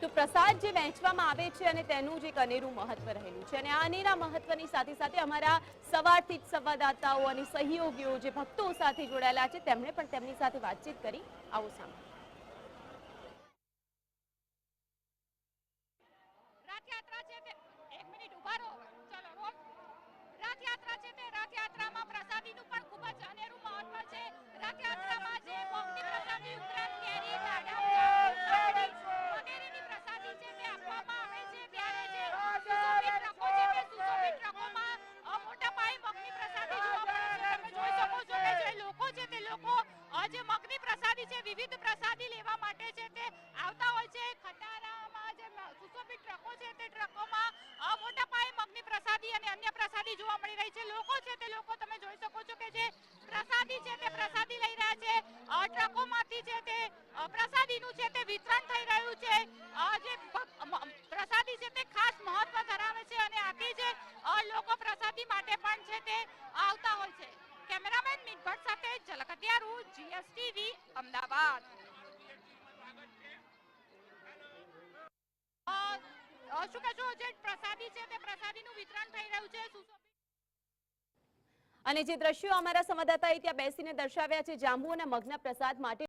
તો પ્રસાદ જે વહેંચવામાં આવે છે અને તેનું જે એક અનેરું મહત્વ રહેલું છે અને આ અનેરા મહત્વની સાથે સાથે અમારા સવારથી જ સંવાદદાતાઓ અને સહયોગીઓ જે ભક્તો સાથે જોડાયેલા છે, તેમણે પણ તેમની સાથે વાતચીત કરી. આવો સાંભળો. લોકો જે મગની પ્રસાદી છે, વિવિધ પ્રસાદી લેવા માટે છે તે આવતા હોય છે. ખટારામાં જે સુશોભિત ટ્રકો છે તે ટ્રકોમાં મોટા પાયે મગની પ્રસાદી અને અન્ય પ્રસાદી જોવા મળી રહી છે. લોકો છે તે લોકો તમે જોઈ શકો છો કે જે પ્રસાદી છે તે પ્રસાદી લઈ રહ્યા છે. ટ્રકોમાંથી છે તે પ્રસાદીનું છે તે વિતરણ થઈ રહ્યું છે. જે પ્રસાદી છે તે ખાસ મહત્વ ધરાવે છે અને આથી જ લોકો પ્રસાદી માટે પણ છે તે આવતા હોય છે. જીએસટીવી અમદાવાદ. શું કહેશો? જે પ્રસાદી છે તે પ્રસાદીનું વિતરણ થઈ રહ્યું છે. અને જે દ્રશ્યો અમારા સંવાદદાતાએ ત્યાં બેસીને દર્શાવ્યા છે, જાંબુ અને મગ્ન પ્રસાદ માટે